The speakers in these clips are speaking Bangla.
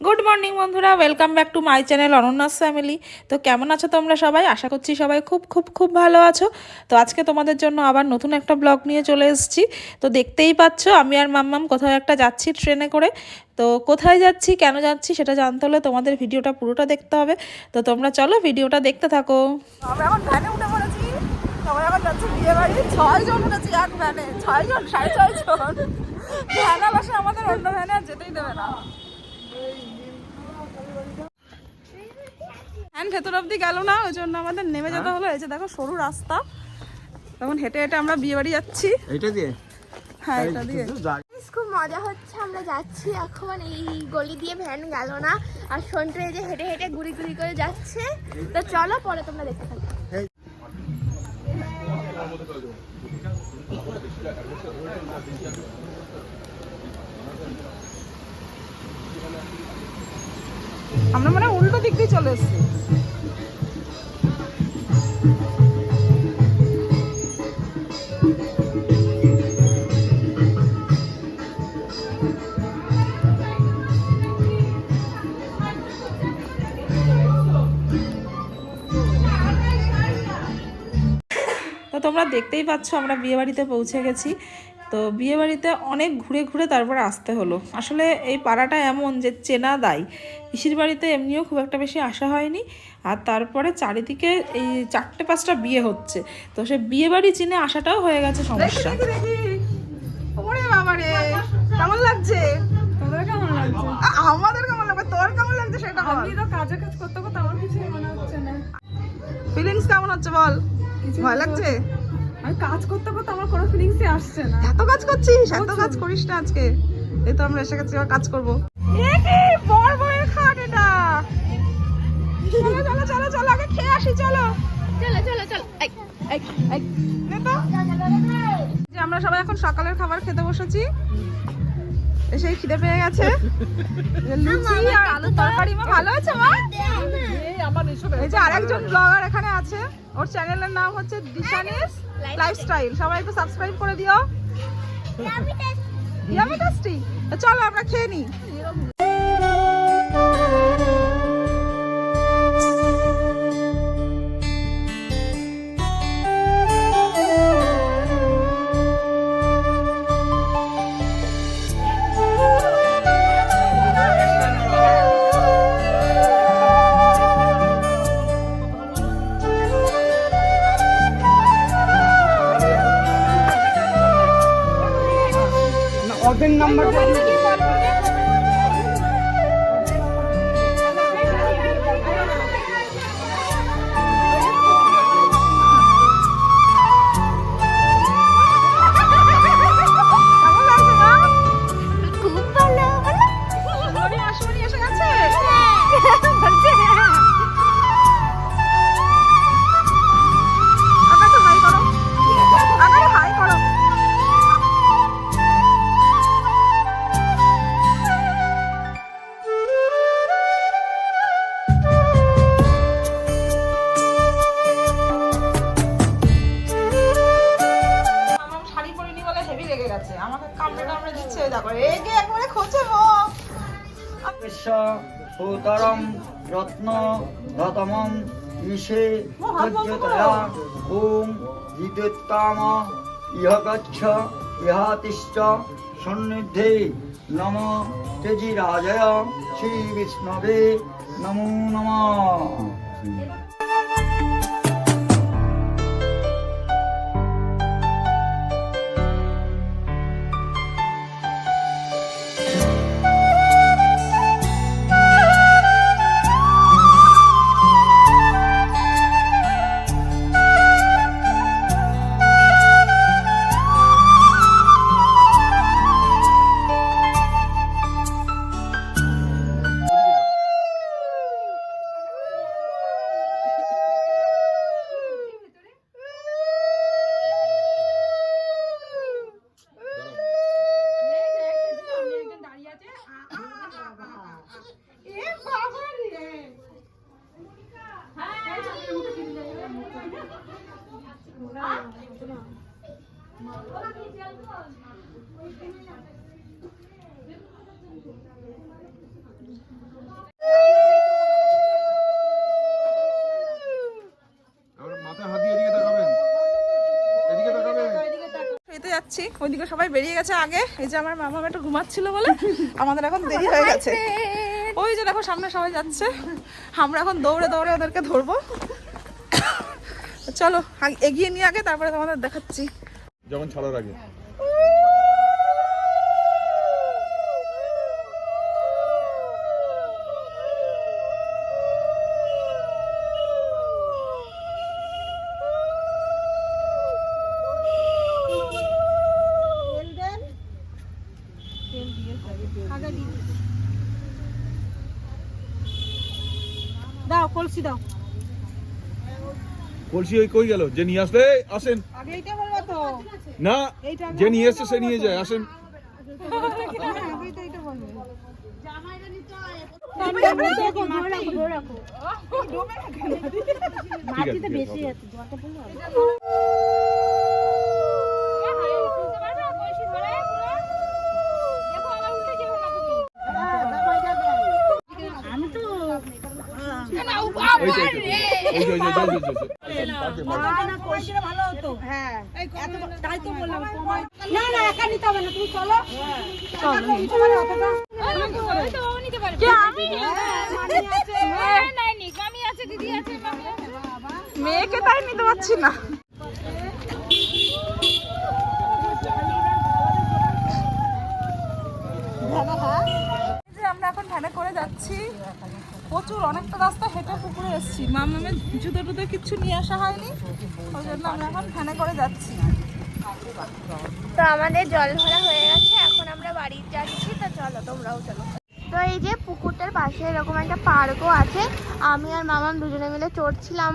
গুড মর্নিং বন্ধুরা। Welcome back to my channel অনন্যাস family তো কেমন আছো তোমরা সবাই? আশা করছি সবাই খুব খুব খুব ভালো আছো। তো আজকে তোমাদের জন্য আবার নতুন একটা ব্লগ নিয়ে চলে এসেছি। তো দেখতেই পাচ্ছ, আমি আর মাম্মাম কোথাও একটা যাচ্ছি ট্রেনে করে। তো কোথায় যাচ্ছি, কেন যাচ্ছি সেটা জানতে হলে তোমাদের ভিডিওটা পুরোটা দেখতে হবে। তো তোমরা চলো ভিডিওটা দেখতে থাকো। এখন বিয়ে বাড়ি। ছয় জন উঠেছি এক ভ্যানে ছয় জন, সাড়ে আমাদের অন্য ভ্যানে আর যেতেই দেবে না। ভ্যান ভেতর অব্দি গেল না ওই জন্য আমাদের নেমে যেতে হলো। এই যে দেখো সরু রাস্তা। তখন হেঁটে হেঁটে আমরা বিয়ে বাড়ি যাচ্ছি। এইটা দিয়ে? হ্যাঁ এটা দিয়ে। খুব মজা হচ্ছে আমরা যাচ্ছি। এখন এই গলি দিয়ে ভ্যান গেল না আর সন্টু এই যে হেঁটে হেঁটে ঘুরি ঘুরি করে যাচ্ছে। তো চলো পরে তোমরা দেখতে থাকো। আমরা মানে উল্টো দিক দিয়ে চলে এসেছি। তোমরা দেখতেই পাচ্ছ আমরা বিয়েবাড়িতে পৌঁছে গেছি। তো বিয়েবাড়িতে অনেক ঘুরে ঘুরে তারপরে আসতে হলো। আসলে এই পাড়াটা এমন যে চেনা দায়। পিসির বাড়িতে এমনিও খুব একটা বেশি আসা হয়নি। আর তারপরে চারিদিকে এই চারটে পাঁচটা বিয়ে হচ্ছে। তো সে বিয়ে বাড়ি চিনে আসাটাও হয়ে গেছে সমস্যা। ওরে কেমন লাগছে? তোদের কেমন লাগছে? আমাদের কেমন লাগবে? তোর কেমন লাগছে সেটা আমি তো কাজে কাজ করতে করতে আমার কিছু মনে হচ্ছে না। ফিলিংস কেমন হচ্ছে বল? ভয় লাগছে? আমি কাজ করতে করতে আমার কোনো ফিলিংসই আসছে না। এত কাজ করছিস? এত কাজ করিস না আজকে। এই তো আমরা এসে গেছি কাজ করব। বড় বড়ের খাট এটা? চলো চলো চলো চলো আগে খেয়ে আসি চলো। চলো চলো চলো। এই, এই, এই। নে তো। যে আমরা সবাই এখন সকালের খাবার খেতে বসেছি। এসেই খিদে পেয়ে গেছে। যে লুচি আর আলুর তরকারি মা ভালো আছে মা? এই যে আরেকজন ব্লগার এখানে আছে। ওর চ্যানেলের নাম হচ্ছে দিশানিস। লাইফস্টাইল সবাই একটু সাবস্ক্রাইব করে দিও। চলো আমরা খেয়ে নিই নাম্বার সুতরম রত্ন রতমম ঈশে সজ্জতয়া ওম জিতোত্তম। ইহ গচ্ছ ইহাতিশ্চ সন্নিধে নম। তেজিরাজয় শ্রী বিষ্ণবে নমো। নমঃ যাচ্ছি। ওইদিকে সবাই বেরিয়ে গেছে আগে। এই যে আমার মামা একটু ঘুমাচ্ছিল বলে আমাদের এখন দেরি হয়ে গেছে। ওই যে দেখো, সামনে সবাই যাচ্ছে। আমরা এখন দৌড়ে দৌড়ে ওদেরকে ধরবো। চলো আগে- এগিয়ে নিয়ে আগে তারপরে তোমাদের দেখাচ্ছি। যখন ছাড়ার আগে। দাও কলসি দাও। কলসি ওই কই গেল যে নিয়ে আসলে আসেন না যে নিয়ে এসছে সে নিয়ে যায় আসেন আগে তো ভালো হতো। হ্যাঁ। তাই তো বললাম না না একা নিতে হবে না তুমি চলো। মেয়েকে তাই নিতে পারছি না। অনেকটা রাস্তা হেঁটে পুকুরে এসেছি। মামামের জুতো টুতো কিচ্ছু নিয়ে আসা হয়নি ওই জন্য আমরা এখন ভ্যানে করে যাচ্ছি। তো আমাদের জল ভরা হয়ে গেছে এখন আমরা বাড়ি যাচ্ছি তো চলো তোমরাও চলো। তো এই যে পুকুরটার পাশে এরকম একটা পার্কও আছে আমি আর মামাম দুজনে মিলে চড়ছিলাম।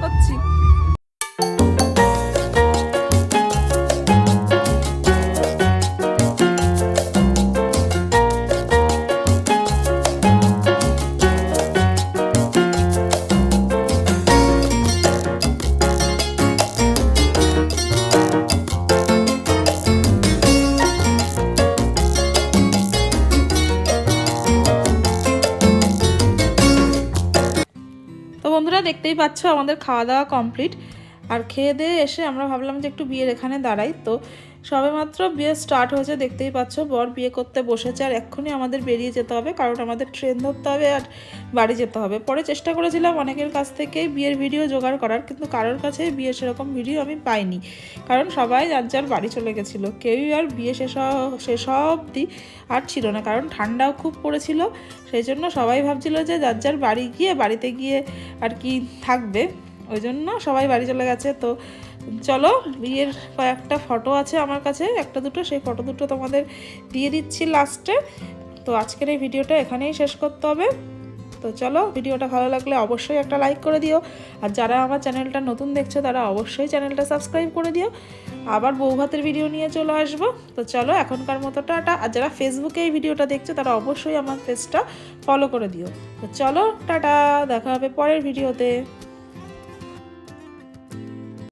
করছি। দেখতেই পাচ্ছ, আমাদের খাওয়া দাওয়া কমপ্লিট আর খেয়ে দিয়ে এসে আমরা ভাবলাম যে একটু বিয়ের এখানে দাঁড়াই। তো সবেমাত্র বিয়ে স্টার্ট হয়েছে, দেখতেই পাচ্ছ, বর বিয়ে করতে বসেছে আর এক্ষুনি আমাদের বেরিয়ে যেতে হবে, কারণ আমাদের ট্রেন ধরতে হবে আর বাড়ি যেতে হবে। পরে চেষ্টা করেছিলাম অনেকের কাছ থেকে বিয়ের ভিডিও জোগাড় করার, কিন্তু কারোর কাছে বিয়ের সেরকম ভিডিও আমি পাইনি, কারণ সবাই যার যার বাড়ি চলে গেছিল। কেউই আর বিয়ে শেষ শেষ অবধি আর ছিল না, কারণ ঠান্ডাও খুব পড়েছিল সেই জন্য সবাই ভাবছিল যে যার যার বাড়ি গিয়ে, বাড়িতে গিয়ে আর কি থাকবে, ওই জন্য সবাই বাড়ি চলে গেছে। তো চলো, বিয়ের কয়েকটা ফটো আছে আমার কাছে, একটা দুটো, সেই ফটো দুটো তোমাদের দিয়ে দিচ্ছি লাস্টে তো আজকের এই ভিডিওটা এখানেই শেষ করতে হবে। তো চলো, ভিডিওটা ভালো লাগলে অবশ্যই একটা লাইক করে দিও। আর যারা আমার চ্যানেলটা নতুন দেখছ, তারা অবশ্যই চ্যানেলটা সাবস্ক্রাইব করে দিও। আবার বৌভাতের ভিডিও নিয়ে চলে আসব। তো চলো, এখনকার মতো টাটা। আর যারা ফেসবুকে এই ভিডিওটা দেখছ, তারা অবশ্যই আমার পেজটা ফলো করে দিও। তো চলো, টাটা। দেখা হবে পরের ভিডিওতে